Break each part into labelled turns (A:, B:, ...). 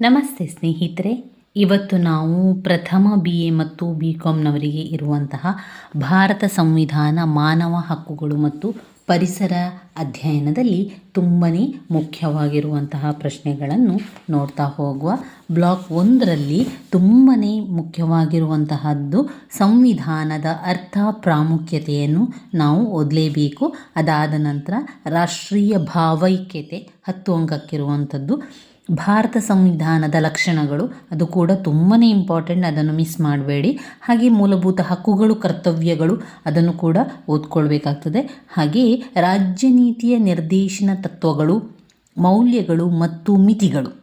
A: ನಮಸ್ತೆ ಸ್ನೇಹಿತರೆ. ಇವತ್ತು ನಾವು ಪ್ರಥಮ ಬಿ ಎ ಮತ್ತು ಬಿ ಕಾಮ್ನವರಿಗೆ ಇರುವಂತಹ ಭಾರತ ಸಂವಿಧಾನ, ಮಾನವ ಹಕ್ಕುಗಳು ಮತ್ತು ಪರಿಸರ ಅಧ್ಯಯನದಲ್ಲಿ ತುಂಬಾ ಮುಖ್ಯವಾಗಿರುವಂತಹ ಪ್ರಶ್ನೆಗಳನ್ನು ನೋಡ್ತಾ ಹೋಗುವ ಬ್ಲಾಕ್ ಒಂದರಲ್ಲಿ ತುಂಬಾ ಮುಖ್ಯವಾಗಿರುವಂತಹದ್ದು ಸಂವಿಧಾನದ ಅರ್ಥ ಪ್ರಾಮುಖ್ಯತೆಯನ್ನು ನಾವು ಓದಲೇಬೇಕು. ಅದಾದ ನಂತರ ರಾಷ್ಟ್ರೀಯ ಭಾವೈಕ್ಯತೆ ಹತ್ತು ಅಂಕಕ್ಕಿರುವಂಥದ್ದು ಭಾರತ ಸಂವಿಧಾನದ ಲಕ್ಷಣಗಳು, ಅದು ಕೂಡ ತುಂಬಾ ಇಂಪಾರ್ಟೆಂಟ್ ಅದನ್ನು ಮಿಸ್ ಮಾಡಬೇಡಿ. ಹಾಗೆ ಮೂಲಭೂತ ಹಕ್ಕುಗಳು, ಕರ್ತವ್ಯಗಳು, ಅದನ್ನು ಕೂಡ ಓದ್ಕೊಳ್ಬೇಕಾಗ್ತದೆ. ಹಾಗೆಯೇ ರಾಜ್ಯ ನೀತಿಯ ನಿರ್ದೇಶನ ತತ್ವಗಳು, ಮೌಲ್ಯಗಳು ಮತ್ತು ಮಿತಿಗಳು.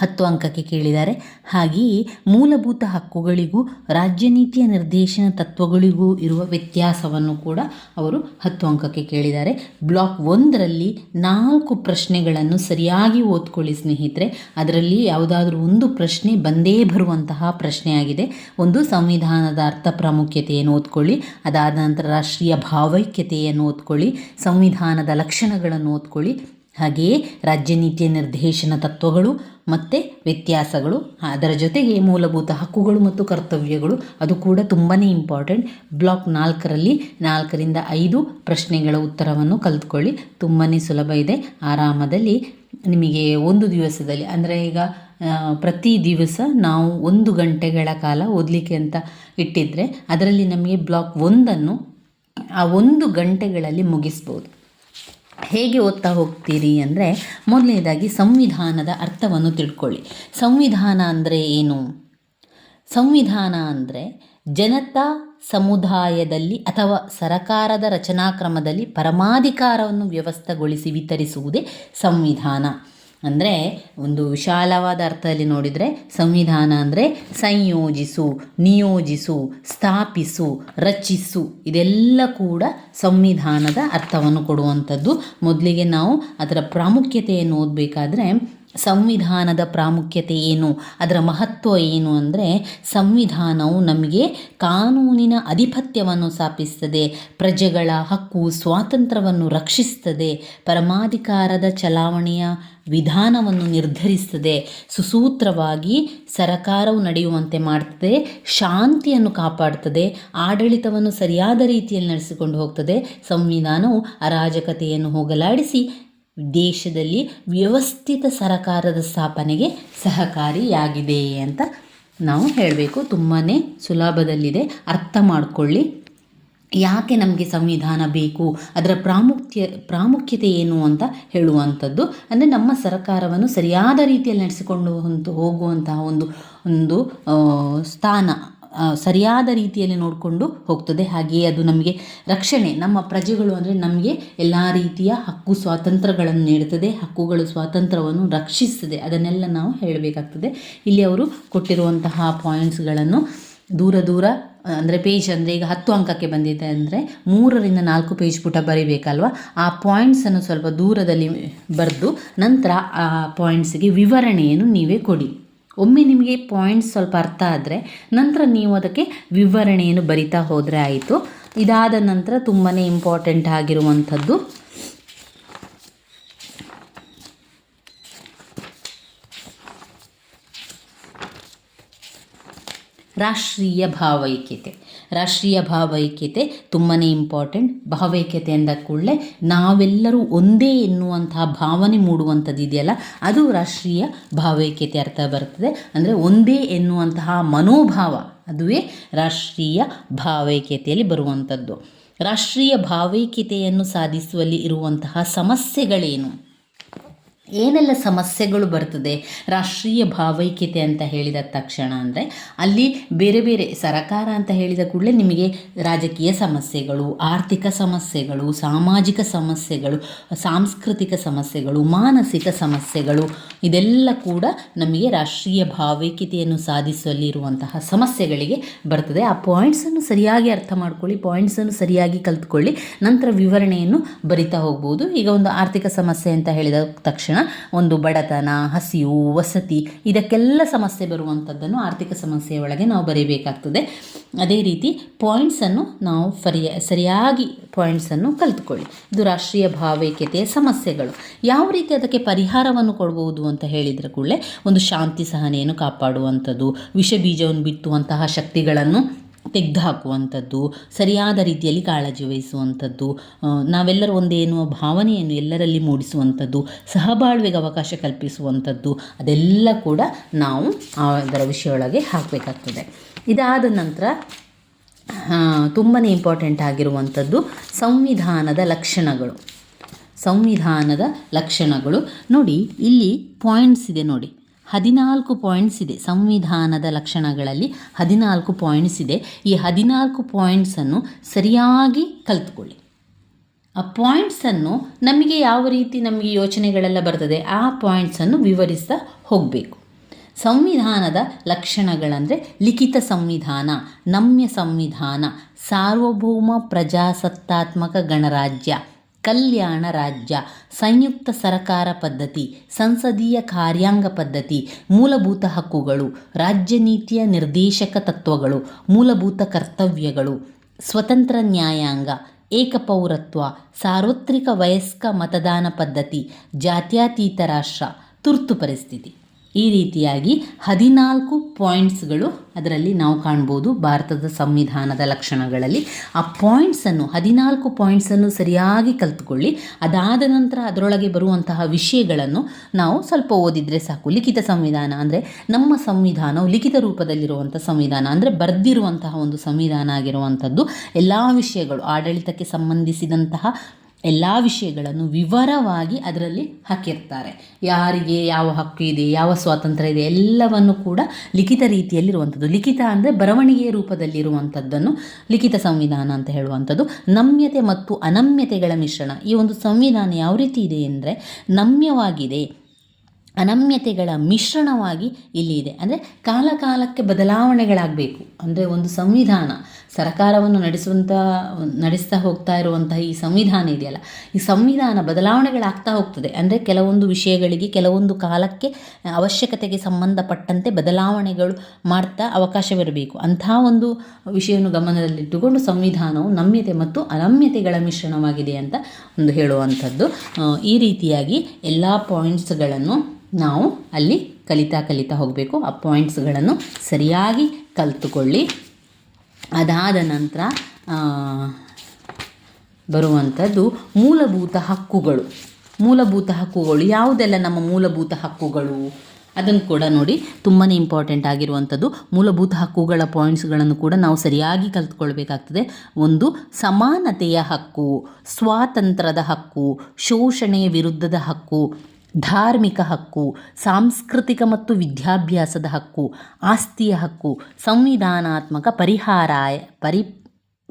A: ಹತ್ತು ಅಂಕಕ್ಕೆ ಕೇಳಿದ್ದಾರೆ. ಹಾಗೆಯೇ ಮೂಲಭೂತ ಹಕ್ಕುಗಳಿಗೂ, ರಾಜ್ಯ ನೀತಿಯ ನಿರ್ದೇಶನ ತತ್ವಗಳಿಗೂ ಇರುವ ವ್ಯತ್ಯಾಸವನ್ನು ಕೂಡ ಅವರು ಹತ್ತು ಅಂಕಕ್ಕೆ ಕೇಳಿದ್ದಾರೆ. ಬ್ಲಾಕ್ ಒಂದರಲ್ಲಿ ನಾಲ್ಕು ಪ್ರಶ್ನೆಗಳನ್ನು ಸರಿಯಾಗಿ ಓದ್ಕೊಳ್ಳಿ ಸ್ನೇಹಿತರೆ. ಅದರಲ್ಲಿ ಯಾವುದಾದ್ರೂ ಒಂದು ಪ್ರಶ್ನೆ ಬಂದೇ ಬರುವಂತಹ ಪ್ರಶ್ನೆಯಾಗಿದೆ. ಒಂದು ಸಂವಿಧಾನದ ಅರ್ಥ ಪ್ರಾಮುಖ್ಯತೆಯನ್ನು ಓದ್ಕೊಳ್ಳಿ, ಅದಾದ ನಂತರ ರಾಷ್ಟ್ರೀಯ ಭಾವೈಕ್ಯತೆಯನ್ನು ಓದ್ಕೊಳ್ಳಿ, ಸಂವಿಧಾನದ ಲಕ್ಷಣಗಳನ್ನು ಓದ್ಕೊಳ್ಳಿ. ಹಾಗೆಯೇ ರಾಜ್ಯ ನೀತಿಯ ನಿರ್ದೇಶನ ತತ್ವಗಳು ಮತ್ತು ವ್ಯತ್ಯಾಸಗಳು, ಅದರ ಜೊತೆಗೆ ಮೂಲಭೂತ ಹಕ್ಕುಗಳು ಮತ್ತು ಕರ್ತವ್ಯಗಳು, ಅದು ಕೂಡ ತುಂಬಾ ಇಂಪಾರ್ಟೆಂಟ್ ಬ್ಲಾಕ್ ನಾಲ್ಕರಲ್ಲಿ ನಾಲ್ಕರಿಂದ ಐದು ಪ್ರಶ್ನೆಗಳ ಉತ್ತರವನ್ನು ಕಲ್ತ್ಕೊಳ್ಳಿ. ತುಂಬಾ ಸುಲಭ ಇದೆ. ಆರಾಮದಲ್ಲಿ ನಿಮಗೆ ಒಂದು ದಿವಸದಲ್ಲಿ, ಅಂದರೆ ಈಗ ಪ್ರತಿ ದಿವಸ ನಾವು ಒಂದು ಗಂಟೆಗಳ ಕಾಲ ಓದಲಿಕ್ಕೆ ಅಂತ ಇಟ್ಟಿದ್ದರೆ ಅದರಲ್ಲಿ ನಮಗೆ ಬ್ಲಾಕ್ ಒಂದನ್ನು ಆ ಒಂದು ಗಂಟೆಗಳಲ್ಲಿ ಮುಗಿಸ್ಬೋದು. ಹೇಗೆ ಓದ್ತಾ ಹೋಗ್ತೀರಿ ಅಂದರೆ ಮೊದಲನೇದಾಗಿ ಸಂವಿಧಾನದ ಅರ್ಥವನ್ನು ತಿಳ್ಕೊಳ್ಳಿ. ಸಂವಿಧಾನ ಅಂದರೆ ಏನು? ಸಂವಿಧಾನ ಅಂದರೆ ಜನತಾ ಸಮುದಾಯದಲ್ಲಿ ಅಥವಾ ಸರಕಾರದ ರಚನಾಕ್ರಮದಲ್ಲಿ ಪರಮಾಧಿಕಾರವನ್ನು ವ್ಯವಸ್ಥೆಗೊಳಿಸಿ ವಿತರಿಸುವುದೇ ಸಂವಿಧಾನ. ಅಂದರೆ ಒಂದು ವಿಶಾಲವಾದ ಅರ್ಥದಲ್ಲಿ ನೋಡಿದರೆ ಸಂವಿಧಾನ ಅಂದರೆ ಸಂಯೋಜಿಸು, ನಿಯೋಜಿಸು, ಸ್ಥಾಪಿಸು, ರಚಿಸು. ಇದೆಲ್ಲ ಕೂಡ ಸಂವಿಧಾನದ ಅರ್ಥವನ್ನು ಕೊಡುವಂಥದ್ದು. ಮೊದಲಿಗೆ ನಾವು ಅದರ ಪ್ರಾಮುಖ್ಯತೆಯನ್ನು ಓದಬೇಕಾದ್ರೆ ಸಂವಿಧಾನದ ಪ್ರಾಮುಖ್ಯತೆ ಏನು, ಅದರ ಮಹತ್ವ ಏನು ಅಂದರೆ ಸಂವಿಧಾನವು ನಮಗೆ ಕಾನೂನಿನ ಅಧಿಪತ್ಯವನ್ನು ಸ್ಥಾಪಿಸ್ತದೆ, ಪ್ರಜೆಗಳ ಹಕ್ಕು, ಸ್ವಾತಂತ್ರ್ಯವನ್ನು ರಕ್ಷಿಸ್ತದೆ, ಪರಮಾಧಿಕಾರದ ಚಲಾವಣೆಯ ವಿಧಾನವನ್ನು ನಿರ್ಧರಿಸ್ತದೆ. ಸುಸೂತ್ರವಾಗಿ ಸರಕಾರವು ನಡೆಯುವಂತೆ ಮಾಡ್ತದೆ. ಶಾಂತಿಯನ್ನು ಕಾಪಾಡ್ತದೆ. ಆಡಳಿತವನ್ನು ಸರಿಯಾದ ರೀತಿಯಲ್ಲಿ ನಡೆಸಿಕೊಂಡು ಹೋಗ್ತದೆ. ಸಂವಿಧಾನವು ಅರಾಜಕತೆಯನ್ನು ಹೋಗಲಾಡಿಸಿ ದೇಶದಲ್ಲಿ ವ್ಯವಸ್ಥಿತ ಸರಕಾರದ ಸ್ಥಾಪನೆಗೆ ಸಹಕಾರಿಯಾಗಿದೆ ಅಂತ ನಾವು ಹೇಳಬೇಕು. ತುಂಬಾ ಸುಲಭದಲ್ಲಿದೆ. ಅರ್ಥ ಮಾಡಿಕೊಳ್ಳಿ. ಯಾಕೆ ನಮಗೆ ಸಂವಿಧಾನ ಬೇಕು? ಅದರ ಪ್ರಾಮುಖ್ಯ, ಪ್ರಾಮುಖ್ಯತೆ ಏನು ಅಂತ ಹೇಳುವಂಥದ್ದು. ಅಂದರೆ ನಮ್ಮ ಸರ್ಕಾರವನ್ನು ಸರಿಯಾದ ರೀತಿಯಲ್ಲಿ ನಡೆಸಿಕೊಂಡು ಹೋಗುವಂತಹ ಒಂದು ಒಂದು ಸ್ಥಾನ ಸರಿಯಾದ ರೀತಿಯಲ್ಲಿ ನೋಡಿಕೊಂಡು ಹೋಗ್ತದೆ. ಹಾಗೆಯೇ ಅದು ನಮಗೆ ರಕ್ಷಣೆ, ನಮ್ಮ ಪ್ರಜೆಗಳು ಅಂದರೆ ನಮಗೆ ಎಲ್ಲ ರೀತಿಯ ಹಕ್ಕು, ಸ್ವಾತಂತ್ರ್ಯಗಳನ್ನು ನೀಡುತ್ತದೆ. ಹಕ್ಕುಗಳು, ಸ್ವಾತಂತ್ರ್ಯವನ್ನು ರಕ್ಷಿಸ್ತದೆ ಅದನ್ನೆಲ್ಲ ನಾವು ಹೇಳಬೇಕಾಗ್ತದೆ. ಇಲ್ಲಿ ಅವರು ಕೊಟ್ಟಿರುವಂತಹ ಪಾಯಿಂಟ್ಸ್ಗಳನ್ನು ದೂರ ದೂರ ಅಂದರೆ ಪೇಜ್ ಅಂದರೆ ಈಗ ಹತ್ತು ಅಂಕಕ್ಕೆ ಬಂದಿದೆ ಅಂದರೆ ಮೂರರಿಂದ ನಾಲ್ಕು ಪೇಜ್ ಪುಟ ಬರಿಬೇಕಲ್ವ? ಆ ಪಾಯಿಂಟ್ಸನ್ನು ಸ್ವಲ್ಪ ದೂರದಲ್ಲಿ ಬರೆದು ನಂತರ ಆ ಪಾಯಿಂಟ್ಸಿಗೆ ವಿವರಣೆಯನ್ನು ನೀವೇ ಕೊಡಿ. ಒಮ್ಮೆ ನಿಮಗೆ ಪಾಯಿಂಟ್ಸ್ ಸ್ವಲ್ಪ ಅರ್ಥ ಆದರೆ ನಂತರ ನೀವು ಅದಕ್ಕೆ ವಿವರಣೆಯನ್ನು ಬರಿತಾ ಹೋದರೆ ಆಯಿತು. ಇದಾದ ನಂತರ ತುಂಬಾ ಇಂಪಾರ್ಟೆಂಟ್ ಆಗಿರುವಂಥದ್ದು ರಾಷ್ಟ್ರೀಯ ಭಾವೈಕ್ಯತೆ. ರಾಷ್ಟ್ರೀಯ ಭಾವೈಕ್ಯತೆ ತುಂಬಾ ಇಂಪಾರ್ಟೆಂಟ್ ಭಾವೈಕ್ಯತೆ ಅಂದ ಕೂಡಲೇ ನಾವೆಲ್ಲರೂ ಒಂದೇ ಎನ್ನುವಂತಹ ಭಾವನೆ ಮೂಡುವಂಥದ್ದು ಇದೆಯಲ್ಲ, ಅದು ರಾಷ್ಟ್ರೀಯ ಭಾವೈಕ್ಯತೆ ಅರ್ಥ ಬರ್ತದೆ. ಅಂದರೆ ಒಂದೇ ಎನ್ನುವಂತಹ ಮನೋಭಾವ, ಅದುವೇ ರಾಷ್ಟ್ರೀಯ ಭಾವೈಕ್ಯತೆಯಲ್ಲಿ ಬರುವಂಥದ್ದು. ರಾಷ್ಟ್ರೀಯ ಭಾವೈಕ್ಯತೆಯನ್ನು ಸಾಧಿಸುವಲ್ಲಿ ಇರುವಂತಹ ಸಮಸ್ಯೆಗಳೇನು? ಏನೆಲ್ಲ ಸಮಸ್ಯೆಗಳು ಬರ್ತದೆ, ರಾಷ್ಟ್ರೀಯ ಭಾವೈಕ್ಯತೆ ಅಂತ ಹೇಳಿದ ತಕ್ಷಣ ಅಂದರೆ ಅಲ್ಲಿ ಬೇರೆ ಬೇರೆ ಸರಕಾರ ಅಂತ ಹೇಳಿದ ಕೂಡಲೇ ನಿಮಗೆ ರಾಜಕೀಯ ಸಮಸ್ಯೆಗಳು, ಆರ್ಥಿಕ ಸಮಸ್ಯೆಗಳು, ಸಾಮಾಜಿಕ ಸಮಸ್ಯೆಗಳು, ಸಾಂಸ್ಕೃತಿಕ ಸಮಸ್ಯೆಗಳು, ಮಾನಸಿಕ ಸಮಸ್ಯೆಗಳು, ಇದೆಲ್ಲ ಕೂಡ ನಮಗೆ ರಾಷ್ಟ್ರೀಯ ಭಾವೈಕ್ಯತೆಯನ್ನು ಸಾಧಿಸುವಲ್ಲಿ ಇರುವಂತಹ ಸಮಸ್ಯೆಗಳಿಗೆ ಬರ್ತದೆ. ಆ ಪಾಯಿಂಟ್ಸನ್ನು ಸರಿಯಾಗಿ ಅರ್ಥ ಮಾಡ್ಕೊಳ್ಳಿ ಪಾಯಿಂಟ್ಸನ್ನು ಸರಿಯಾಗಿ ಕಲ್ತ್ಕೊಳ್ಳಿ, ನಂತರ ವಿವರಣೆಯನ್ನು ಬರಿತಾ ಹೋಗ್ಬೋದು. ಈಗ ಒಂದು ಆರ್ಥಿಕ ಸಮಸ್ಯೆ ಅಂತ ಹೇಳಿದ ತಕ್ಷಣ ಒಂದು ಬಡತನ, ಹಸಿವು, ವಸತಿ ಇದಕ್ಕೆಲ್ಲ ಸಮಸ್ಯೆ ಬರುವಂಥದ್ದನ್ನು ಆರ್ಥಿಕ ಸಮಸ್ಯೆಯ ಒಳಗೆ ನಾವು ಬರೀಬೇಕಾಗ್ತದೆ. ಅದೇ ರೀತಿ ಪಾಯಿಂಟ್ಸನ್ನು ನಾವು ಫರಿಯ ಸರಿಯಾಗಿ ಪಾಯಿಂಟ್ಸನ್ನು ಕಲಿತ್ಕೊಳ್ಳಿ. ಇದು ರಾಷ್ಟ್ರೀಯ ಭಾವೈಕ್ಯತೆಯ ಸಮಸ್ಯೆಗಳು. ಯಾವ ರೀತಿ ಅದಕ್ಕೆ ಪರಿಹಾರವನ್ನು ಕೊಡ್ಬೋದು ಅಂತ ಹೇಳಿದ್ರೆ ಕೂಡಲೇ ಒಂದು ಶಾಂತಿ ಸಹನೆಯನ್ನು ಕಾಪಾಡುವಂಥದ್ದು ವಿಷ ಬೀಜವನ್ನು ಬಿತ್ತುವಂತಹ ಶಕ್ತಿಗಳನ್ನು ತೆಗೆದುಹಾಕುವಂಥದ್ದು, ಸರಿಯಾದ ರೀತಿಯಲ್ಲಿ ಕಾಳಜಿ ವಹಿಸುವಂಥದ್ದು ನಾವೆಲ್ಲರೂ ಒಂದೇ ಎನ್ನುವ ಭಾವನೆಯನ್ನು ಎಲ್ಲರಲ್ಲಿ ಮೂಡಿಸುವಂಥದ್ದು, ಸಹಬಾಳ್ವೆಗೆ ಅವಕಾಶ ಕಲ್ಪಿಸುವಂಥದ್ದು, ಅದೆಲ್ಲ ಕೂಡ ನಾವು ಅದರ ವಿಷಯೊಳಗೆ ಹಾಕಬೇಕಾಗ್ತದೆ. ಇದಾದ ನಂತರ ತುಂಬಾ ಇಂಪಾರ್ಟೆಂಟ್ ಆಗಿರುವಂಥದ್ದು ಸಂವಿಧಾನದ ಲಕ್ಷಣಗಳು. ಸಂವಿಧಾನದ ಲಕ್ಷಣಗಳು. ನೋಡಿ, ಇಲ್ಲಿ ಪಾಯಿಂಟ್ಸ್ ಇದೆ ನೋಡಿ. ಹದಿನಾಲ್ಕು ಪಾಯಿಂಟ್ಸ್ ಇದೆ. ಸಂವಿಧಾನದ ಲಕ್ಷಣಗಳಲ್ಲಿ ಹದಿನಾಲ್ಕು ಪಾಯಿಂಟ್ಸ್ ಇದೆ. ಈ ಹದಿನಾಲ್ಕು ಪಾಯಿಂಟ್ಸನ್ನು ಸರಿಯಾಗಿ ಕಲ್ತ್ಕೊಳ್ಳಿ. ಆ ಪಾಯಿಂಟ್ಸನ್ನು ನಮಗೆ ಯಾವ ರೀತಿ ನಮಗೆ ಯೋಚನೆಗಳೆಲ್ಲ ಬರ್ತದೆ, ಆ ಪಾಯಿಂಟ್ಸನ್ನು ವಿವರಿಸ್ತಾ ಹೋಗಬೇಕು. ಸಂವಿಧಾನದ ಲಕ್ಷಣಗಳಂದರೆ ಲಿಖಿತ ಸಂವಿಧಾನ, ನಮ್ಯ ಸಂವಿಧಾನ, ಸಾರ್ವಭೌಮ ಪ್ರಜಾಸತ್ತಾತ್ಮಕ ಗಣರಾಜ್ಯ ಕಲ್ಯಾಣ ರಾಜ್ಯ, ಸಂಯುಕ್ತ ಸರಕಾರ ಪದ್ಧತಿ, ಸಂಸದೀಯ ಕಾರ್ಯಾಂಗ ಪದ್ಧತಿ, ಮೂಲಭೂತ ಹಕ್ಕುಗಳು, ರಾಜ್ಯ ನೀತಿಯ ನಿರ್ದೇಶಕ ತತ್ವಗಳು, ಮೂಲಭೂತ ಕರ್ತವ್ಯಗಳು, ಸ್ವತಂತ್ರ ನ್ಯಾಯಾಂಗ, ಏಕಪೌರತ್ವ, ಸಾರ್ವತ್ರಿಕ ವಯಸ್ಕ ಮತದಾನ ಪದ್ಧತಿ, ಜಾತ್ಯತೀತ ರಾಷ್ಟ್ರ, ತುರ್ತು ಪರಿಸ್ಥಿತಿ. ಈ ರೀತಿಯಾಗಿ ಹದಿನಾಲ್ಕು ಪಾಯಿಂಟ್ಸ್ಗಳು ಅದರಲ್ಲಿ ನಾವು ಕಾಣ್ಬೋದು ಭಾರತದ ಸಂವಿಧಾನದ ಲಕ್ಷಣಗಳಲ್ಲಿ. ಆ ಪಾಯಿಂಟ್ಸನ್ನು, ಹದಿನಾಲ್ಕು ಪಾಯಿಂಟ್ಸನ್ನು ಸರಿಯಾಗಿ ಕಲ್ತುಕೊಳ್ಳಿ. ಅದಾದ ನಂತರ ಅದರೊಳಗೆ ಬರುವಂತಹ ವಿಷಯಗಳನ್ನು ನಾವು ಸ್ವಲ್ಪ ಓದಿದರೆ ಸಾಕು. ಲಿಖಿತ ಸಂವಿಧಾನ ಅಂದರೆ ನಮ್ಮ ಸಂವಿಧಾನವು ಲಿಖಿತ ರೂಪದಲ್ಲಿರುವಂಥ ಸಂವಿಧಾನ ಅಂದರೆ ಬರೆದಿರುವಂತಹ ಒಂದು ಸಂವಿಧಾನ ಆಗಿರುವಂಥದ್ದು. ಎಲ್ಲ ವಿಷಯಗಳು ಆಡಳಿತಕ್ಕೆ ಸಂಬಂಧಿಸಿದಂತಹ ಎಲ್ಲ ವಿಷಯಗಳನ್ನು ವಿವರವಾಗಿ ಅದರಲ್ಲಿ ಹಾಕಿರ್ತಾರೆ. ಯಾರಿಗೆ ಯಾವ ಹಕ್ಕು ಇದೆ, ಯಾವ ಸ್ವಾತಂತ್ರ್ಯ ಇದೆ, ಎಲ್ಲವನ್ನು ಕೂಡ ಲಿಖಿತ ರೀತಿಯಲ್ಲಿರುವಂಥದ್ದು. ಲಿಖಿತ ಅಂದರೆ ಬರವಣಿಗೆಯ ರೂಪದಲ್ಲಿರುವಂಥದ್ದನ್ನು ಲಿಖಿತ ಸಂವಿಧಾನ ಅಂತ ಹೇಳುವಂಥದ್ದು. ನಮ್ಯತೆ ಮತ್ತು ಅನಮ್ಯತೆಗಳ ಮಿಶ್ರಣ. ಈ ಒಂದು ಸಂವಿಧಾನ ಯಾವ ರೀತಿ ಇದೆ ಅಂದರೆ ನಮ್ಯವಾಗಿದೆ. ಅನಮ್ಯತೆಗಳ ಮಿಶ್ರಣವಾಗಿ ಇಲ್ಲಿ ಇದೆ. ಅಂದರೆ ಕಾಲ ಕಾಲಕ್ಕೆ ಬದಲಾವಣೆಗಳಾಗಬೇಕು. ಅಂದರೆ ಒಂದು ಸಂವಿಧಾನ. ಸರ್ಕಾರವನ್ನು ನಡೆಸುವಂಥ ನಡೆಸ್ತಾ ಹೋಗ್ತಾ ಇರುವಂತಹ ಈ ಸಂವಿಧಾನ ಇದೆಯಲ್ಲ, ಈ ಸಂವಿಧಾನ ಬದಲಾವಣೆಗಳಾಗ್ತಾ ಹೋಗ್ತದೆ. ಅಂದರೆ ಕೆಲವೊಂದು ವಿಷಯಗಳಿಗೆ ಕೆಲವೊಂದು ಕಾಲಕ್ಕೆ ಅವಶ್ಯಕತೆಗೆ ಸಂಬಂಧಪಟ್ಟಂತೆ ಬದಲಾವಣೆಗಳು ಮಾಡ್ತಾ ಅವಕಾಶವಿರಬೇಕು. ಅಂತಹ ಒಂದು ವಿಷಯವನ್ನು ಗಮನದಲ್ಲಿಟ್ಟುಕೊಂಡು ಸಂವಿಧಾನವು ನಮ್ಯತೆ ಮತ್ತು ಅನಮ್ಯತೆಗಳ ಮಿಶ್ರಣವಾಗಿದೆ ಅಂತ ಒಂದು ಹೇಳುವಂಥದ್ದು. ಈ ರೀತಿಯಾಗಿ ಎಲ್ಲ ಪಾಯಿಂಟ್ಸ್ಗಳನ್ನು ನಾವು ಅಲ್ಲಿ ಕಲಿತಾ ಕಲಿತಾ ಹೋಗಬೇಕು. ಆ ಪಾಯಿಂಟ್ಸ್ಗಳನ್ನು ಸರಿಯಾಗಿ ಕಲಿತುಕೊಳ್ಳಿ. ಅದಾದ ನಂತರ ಬರುವಂಥದ್ದು ಮೂಲಭೂತ ಹಕ್ಕುಗಳು. ಮೂಲಭೂತ ಹಕ್ಕುಗಳು ಯಾವುದೆಲ್ಲ ನಮ್ಮ ಮೂಲಭೂತ ಹಕ್ಕುಗಳು? ಅದನ್ನು ಕೂಡ ನೋಡಿ ತುಂಬಾ ಇಂಪಾರ್ಟೆಂಟ್ ಆಗಿರುವಂಥದ್ದು ಮೂಲಭೂತ ಹಕ್ಕುಗಳ ಪಾಯಿಂಟ್ಸ್ಗಳನ್ನು ಕೂಡ ನಾವು ಸರಿಯಾಗಿ ಕಲ್ತ್ಕೊಳ್ಬೇಕಾಗ್ತದೆ. ಒಂದು, ಸಮಾನತೆಯ ಹಕ್ಕು, ಸ್ವಾತಂತ್ರ್ಯದ ಹಕ್ಕು, ಶೋಷಣೆಯ ವಿರುದ್ಧದ ಹಕ್ಕು ಧಾರ್ಮಿಕ ಹಕ್ಕು, ಸಾಂಸ್ಕೃತಿಕ ಮತ್ತು ವಿದ್ಯಾಭ್ಯಾಸದ ಹಕ್ಕು, ಆಸ್ತಿಯ ಹಕ್ಕು, ಸಂವಿಧಾನಾತ್ಮಕ ಪರಿಹಾರಾಯ, ಪರಿ,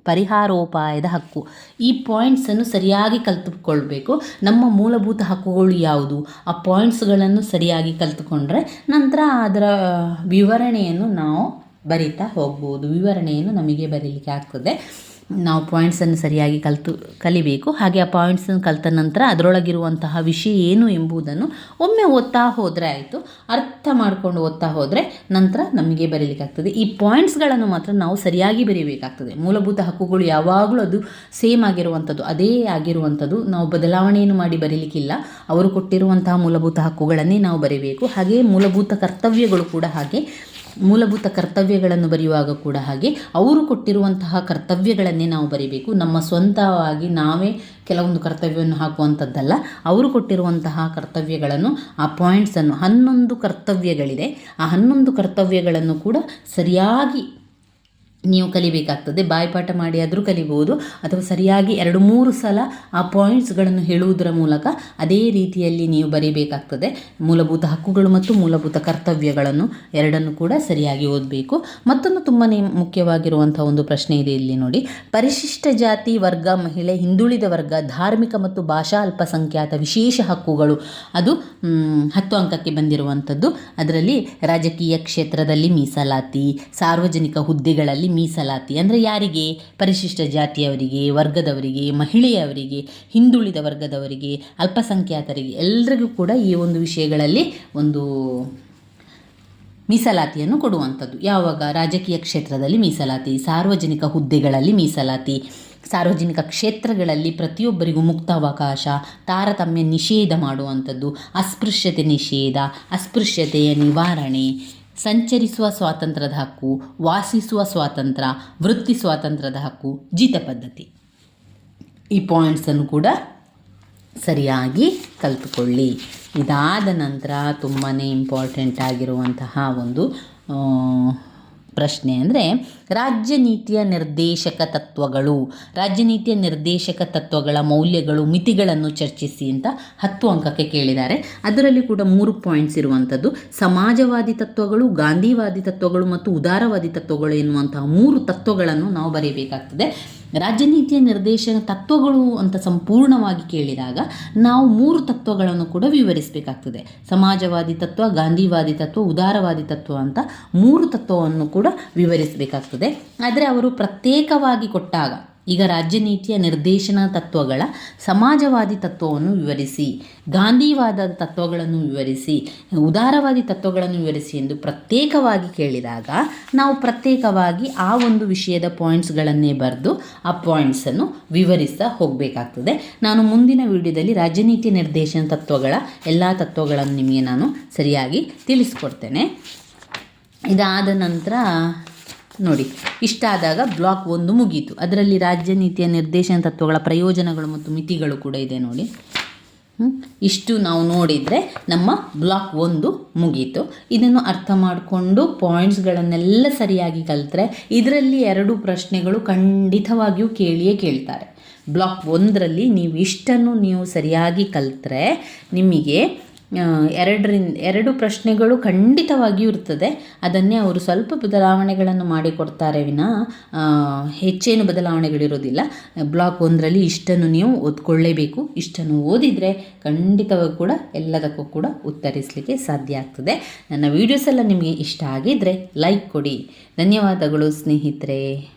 A: ಪರಿಹಾರೋಪಾಯದ ಹಕ್ಕು. ಈ ಪಾಯಿಂಟ್ಸನ್ನು ಸರಿಯಾಗಿ ಕಲಿತುಕೊಳ್ಬೇಕು. ನಮ್ಮ ಮೂಲಭೂತ ಹಕ್ಕುಗಳು ಯಾವುದು? ಆ ಪಾಯಿಂಟ್ಸ್ಗಳನ್ನು ಸರಿಯಾಗಿ ಕಲಿತುಕೊಂಡ್ರೆ ನಂತರ ಅದರ, ವಿವರಣೆಯನ್ನು ನಾವು ಬರಿತಾ ಹೋಗ್ಬೋದು. ವಿವರಣೆಯನ್ನು ನಮಗೆ ಬರೀಲಿಕ್ಕೆ ಆಗ್ತದೆ. ನಾವು ಪಾಯಿಂಟ್ಸನ್ನು ಸರಿಯಾಗಿ ಕಲಿತು, ಕಲಿಬೇಕು. ಹಾಗೆ ಆ ಪಾಯಿಂಟ್ಸನ್ನು ಕಲಿತ ನಂತರ ಅದರೊಳಗಿರುವಂತಹ ವಿಷಯ ಏನು ಎಂಬುದನ್ನು ಒಮ್ಮೆ ಓದ್ತಾ ಹೋದರೆ ಆಯಿತು. ಅರ್ಥ ಮಾಡಿಕೊಂಡು ಓದ್ತಾ ಹೋದರೆ ನಂತರ ನಮಗೆ ಬರೀಲಿಕ್ಕಾಗ್ತದೆ. ಈ ಪಾಯಿಂಟ್ಸ್ಗಳನ್ನು ಮಾತ್ರ ನಾವು ಸರಿಯಾಗಿ ಬರೀಬೇಕಾಗ್ತದೆ. ಮೂಲಭೂತ ಹಕ್ಕುಗಳು ಯಾವಾಗಲೂ ಅದು ಸೇಮ್ ಆಗಿರುವಂಥದ್ದು. ಅದೇ ಆಗಿರುವಂಥದ್ದು. ನಾವು ಬದಲಾವಣೆಯನ್ನು ಮಾಡಿ ಬರೀಲಿಕ್ಕಿಲ್ಲ. ಅವರು ಕೊಟ್ಟಿರುವಂತಹ ಮೂಲಭೂತ ಹಕ್ಕುಗಳನ್ನೇ ನಾವು ಬರೀಬೇಕು. ಹಾಗೆಯೇ ಮೂಲಭೂತ ಕರ್ತವ್ಯಗಳು ಕೂಡ ಹಾಗೆ ಮೂಲಭೂತ ಕರ್ತವ್ಯಗಳನ್ನು ಬರೆಯುವಾಗ ಕೂಡ ಹಾಗೆ ಅವರು ಕೊಟ್ಟಿರುವಂತಹ ಕರ್ತವ್ಯಗಳನ್ನೇ ನಾವು ಬರೀಬೇಕು. ನಮ್ಮ ಸ್ವಂತವಾಗಿ ನಾವೇ ಕೆಲವೊಂದು ಕರ್ತವ್ಯವನ್ನು ಹಾಕುವಂಥದ್ದಲ್ಲ. ಅವರು ಕೊಟ್ಟಿರುವಂತಹ ಕರ್ತವ್ಯಗಳನ್ನು, ಆ ಪಾಯಿಂಟ್ಸನ್ನು ಹನ್ನೊಂದು ಕರ್ತವ್ಯಗಳಿದೆ. ಆ ಹನ್ನೊಂದು ಕರ್ತವ್ಯಗಳನ್ನು ಕೂಡ ಸರಿಯಾಗಿ ನೀವು ಕಲಿಬೇಕಾಗ್ತದೆ. ಬಾಯ್ಪಾಠ ಮಾಡಿ ಆದರೂ ಕಲಿಬೋದು. ಅಥವಾ ಸರಿಯಾಗಿ ಎರಡು ಮೂರು ಸಲ ಆ ಪಾಯಿಂಟ್ಸ್ಗಳನ್ನು ಹೇಳುವುದರ ಮೂಲಕ ಅದೇ ರೀತಿಯಲ್ಲಿ ನೀವು ಬರೀಬೇಕಾಗ್ತದೆ. ಮೂಲಭೂತ ಹಕ್ಕುಗಳು ಮತ್ತು ಮೂಲಭೂತ ಕರ್ತವ್ಯಗಳನ್ನು ಎರಡನ್ನು ಕೂಡ ಸರಿಯಾಗಿ ಓದಬೇಕು. ಮತ್ತೊಂದು ತುಂಬಾ ಮುಖ್ಯವಾಗಿರುವಂಥ ಒಂದು ಪ್ರಶ್ನೆ ಇದೆ ಇಲ್ಲಿ ನೋಡಿ. ಪರಿಶಿಷ್ಟ ಜಾತಿ, ವರ್ಗ, ಮಹಿಳೆ, ಹಿಂದುಳಿದ ವರ್ಗ, ಧಾರ್ಮಿಕ ಮತ್ತು ಭಾಷಾ ಅಲ್ಪಸಂಖ್ಯಾತ ವಿಶೇಷ ಹಕ್ಕುಗಳು. ಅದು ಹತ್ತು ಅಂಕಕ್ಕೆ ಬಂದಿರುವಂಥದ್ದು. ಅದರಲ್ಲಿ ರಾಜಕೀಯ ಕ್ಷೇತ್ರದಲ್ಲಿ ಮೀಸಲಾತಿ, ಸಾರ್ವಜನಿಕ ಹುದ್ದೆಗಳಲ್ಲಿ ಮೀಸಲಾತಿ. ಅಂದರೆ ಯಾರಿಗೆ? ಪರಿಶಿಷ್ಟ ಜಾತಿಯವರಿಗೆ, ವರ್ಗದವರಿಗೆ, ಮಹಿಳೆಯವರಿಗೆ, ಹಿಂದುಳಿದ ವರ್ಗದವರಿಗೆ, ಅಲ್ಪಸಂಖ್ಯಾತರಿಗೆ ಎಲ್ಲರಿಗೂ ಕೂಡ ಈ ಒಂದು ವಿಷಯಗಳಲ್ಲಿ ಒಂದು ಮೀಸಲಾತಿಯನ್ನು ಕೊಡುವಂಥದ್ದು. ಯಾವಾಗ? ರಾಜಕೀಯ ಕ್ಷೇತ್ರದಲ್ಲಿ ಮೀಸಲಾತಿ, ಸಾರ್ವಜನಿಕ ಹುದ್ದೆಗಳಲ್ಲಿ ಮೀಸಲಾತಿ, ಸಾರ್ವಜನಿಕ ಕ್ಷೇತ್ರಗಳಲ್ಲಿ ಪ್ರತಿಯೊಬ್ಬರಿಗೂ ಮುಕ್ತ ಅವಕಾಶ ತಾರತಮ್ಯ ನಿಷೇಧ ಮಾಡುವಂಥದ್ದು, ಅಸ್ಪೃಶ್ಯತೆ ನಿಷೇಧ, ಅಸ್ಪೃಶ್ಯತೆಯ ನಿವಾರಣೆ ಸಂಚರಿಸುವ ಸ್ವಾತಂತ್ರ್ಯದ ಹಕ್ಕು, ವಾಸಿಸುವ ಸ್ವಾತಂತ್ರ್ಯ, ವೃತ್ತಿ ಸ್ವಾತಂತ್ರ್ಯದ ಹಕ್ಕು, ಜೀತ ಪದ್ಧತಿ. ಈ ಪಾಯಿಂಟ್ಸನ್ನು ಕೂಡ ಸರಿಯಾಗಿ ಕಲಿತುಕೊಳ್ಳಿ. ಇದಾದ ನಂತರ ತುಂಬಾ ಇಂಪಾರ್ಟೆಂಟ್ ಆಗಿರುವಂತಹ ಒಂದು ಪ್ರಶ್ನೆ ಅಂದರೆ ರಾಜ್ಯ ನೀತಿಯ ನಿರ್ದೇಶಕ ತತ್ವಗಳು. ರಾಜ್ಯ ನೀತಿಯ ನಿರ್ದೇಶಕ ತತ್ವಗಳ ಮೌಲ್ಯಗಳು, ಮಿತಿಗಳನ್ನು ಚರ್ಚಿಸಿ ಅಂತ ಹತ್ತು ಅಂಕಕ್ಕೆ ಕೇಳಿದ್ದಾರೆ. ಅದರಲ್ಲಿ ಕೂಡ ಮೂರು ಪಾಯಿಂಟ್ಸ್ ಇರುವಂಥದ್ದು. ಸಮಾಜವಾದಿ ತತ್ವಗಳು, ಗಾಂಧಿವಾದಿ ತತ್ವಗಳು ಮತ್ತು ಉದಾರವಾದಿ ತತ್ವಗಳು ಎನ್ನುವಂತಹ ಮೂರು ತತ್ವಗಳನ್ನು ನಾವು ಬರೆಯಬೇಕಾಗ್ತದೆ ರಾಜ್ಯ ನೀತಿಯ ನಿರ್ದೇಶನ ತತ್ವಗಳು ಅಂತ ಸಂಪೂರ್ಣವಾಗಿ ಕೇಳಿದಾಗ ನಾವು ಮೂರು ತತ್ವಗಳನ್ನು ಕೂಡ ವಿವರಿಸಬೇಕಾಗ್ತದೆ. ಸಮಾಜವಾದಿ ತತ್ವ, ಗಾಂಧಿವಾದಿ ತತ್ವ, ಉದಾರವಾದಿ ತತ್ವ ಅಂತ ಮೂರು ತತ್ವವನ್ನು ಕೂಡ ವಿವರಿಸಬೇಕಾಗ್ತದೆ. ಆದರೆ ಅವರು ಪ್ರತ್ಯೇಕವಾಗಿ ಕೊಟ್ಟಾಗ ಈಗ ರಾಜ್ಯ ನೀತಿಯ ನಿರ್ದೇಶನ ತತ್ವಗಳ ಸಮಾಜವಾದಿ ತತ್ವವನ್ನು ವಿವರಿಸಿ ಗಾಂಧಿವಾದ ತತ್ವಗಳನ್ನು ವಿವರಿಸಿ, ಉದಾರವಾದಿ ತತ್ವಗಳನ್ನು ವಿವರಿಸಿ ಎಂದು ಪ್ರತ್ಯೇಕವಾಗಿ ಕೇಳಿದಾಗ ನಾವು ಪ್ರತ್ಯೇಕವಾಗಿ ಆ ಒಂದು ವಿಷಯದ ಪಾಯಿಂಟ್ಸ್ಗಳನ್ನೇ ಬರೆದು ಆ ಪಾಯಿಂಟ್ಸನ್ನು ವಿವರಿಸ್ತಾ ಹೋಗಬೇಕಾಗ್ತದೆ. ನಾನು ಮುಂದಿನ ವಿಡಿಯೋದಲ್ಲಿ ರಾಜ್ಯ ನೀತಿ ನಿರ್ದೇಶನ ತತ್ವಗಳ ಎಲ್ಲ ತತ್ವಗಳನ್ನು ನಿಮಗೆ ನಾನು ಸರಿಯಾಗಿ ತಿಳಿಸ್ಕೊಡ್ತೇನೆ. ಇದಾದ ನಂತರ ನೋಡಿ. ಇಷ್ಟಾದಾಗ ಬ್ಲಾಕ್ ಒಂದು ಮುಗೀತು. ಅದರಲ್ಲಿ ರಾಜ್ಯ ನೀತಿಯ ನಿರ್ದೇಶನ ತತ್ವಗಳ ಪ್ರಯೋಜನಗಳು ಮತ್ತು ಮಿತಿಗಳು ಕೂಡ ಇದೆ ನೋಡಿ? ಇಷ್ಟು ನಾವು ನೋಡಿದರೆ ನಮ್ಮ ಬ್ಲಾಕ್ ಒಂದು ಮುಗೀತು. ಇದನ್ನು ಅರ್ಥ ಮಾಡಿಕೊಂಡು ಪಾಯಿಂಟ್ಸ್ಗಳನ್ನೆಲ್ಲ ಸರಿಯಾಗಿ ಕಲಿತ್ರೆ ಇದರಲ್ಲಿ ಎರಡು ಪ್ರಶ್ನೆಗಳು ಖಂಡಿತವಾಗಿಯೂ ಕೇಳಿಯೇ ಕೇಳ್ತಾರೆ. ಬ್ಲಾಕ್ ಒಂದರಲ್ಲಿ ನೀವು ಇಷ್ಟನ್ನು ನೀವು ಸರಿಯಾಗಿ ಕಲಿತ್ರೆ ನಿಮಗೆ ಎರಡರಿಂದ, ಎರಡು ಪ್ರಶ್ನೆಗಳು ಖಂಡಿತವಾಗಿಯೂ ಇರ್ತದೆ. ಅದನ್ನೇ ಅವರು ಸ್ವಲ್ಪ ಬದಲಾವಣೆಗಳನ್ನು ಮಾಡಿಕೊಡ್ತಾರೆ ವಿನ ಹೆಚ್ಚೇನು ಬದಲಾವಣೆಗಳಿರೋದಿಲ್ಲ. ಬ್ಲಾಕ್ ಒಂದರಲ್ಲಿ ಇಷ್ಟನ್ನು ನೀವು ಓದ್ಕೊಳ್ಳೇಬೇಕು. ಇಷ್ಟನ್ನು ಓದಿದರೆ ಖಂಡಿತವಾಗಿ ಕೂಡ ಎಲ್ಲದಕ್ಕೂ ಕೂಡ ಉತ್ತರಿಸಲಿಕ್ಕೆ ಸಾಧ್ಯ ಆಗ್ತದೆ. ನನ್ನ ವೀಡಿಯೋಸ್ ಎಲ್ಲ ನಿಮಗೆ ಇಷ್ಟ ಆಗಿದ್ದರೆ ಲೈಕ್ ಕೊಡಿ. ಧನ್ಯವಾದಗಳು ಸ್ನೇಹಿತರೆ.